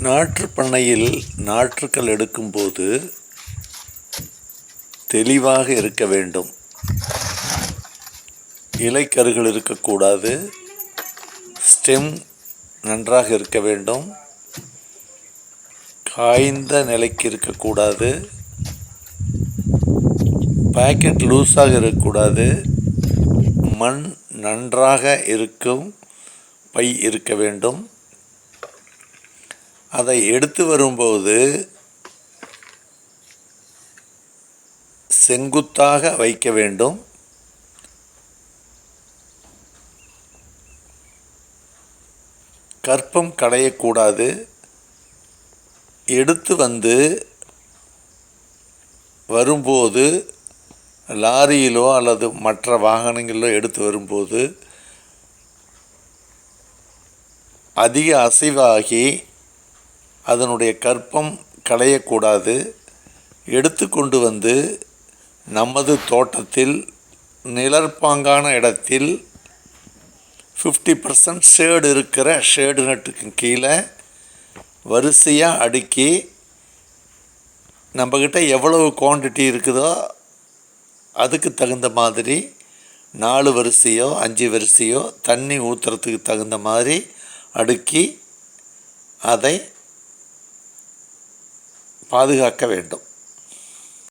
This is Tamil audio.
நாற்று பண்ணையில் நாற்றுக்கள் எடுக்கும்போது தெளிவாக இருக்க வேண்டும். இலைக்கருகள் இருக்கக்கூடாது. ஸ்டெம் நன்றாக இருக்க வேண்டும். காய்ந்த நிலைக்கு இருக்கக்கூடாது. பேக்கெட் லூஸாக இருக்கக்கூடாது. மண் நன்றாக இருக்கும். பை இருக்க வேண்டும். அதை எடுத்து வரும்போது செங்குத்தாக வைக்க வேண்டும். கற்பம் களையக்கூடாது. எடுத்து வந்து வரும்போது லாரியிலோ அல்லது மற்ற வாகனங்களிலோ எடுத்து வரும்போது அதிக அசைவாகி அதனுடைய கற்பம் களையக்கூடாது. எடுத்து கொண்டு வந்து நமது தோட்டத்தில் நிழற்பாங்கான இடத்தில் ஃபிஃப்டி பர்சன்ட் ஷேடு இருக்கிற ஷேடு நட்டுக்கு கீழே வரிசையாக அடுக்கி நம்மக்கிட்ட எவ்வளவு குவான்டிட்டி இருக்குதோ அதுக்கு தகுந்த மாதிரி நாலு வரிசையோ அஞ்சு வரிசையோ தண்ணி ஊற்றுறதுக்கு தகுந்த மாதிரி அடுக்கி அதை பாதுகாக்க வேண்டும்.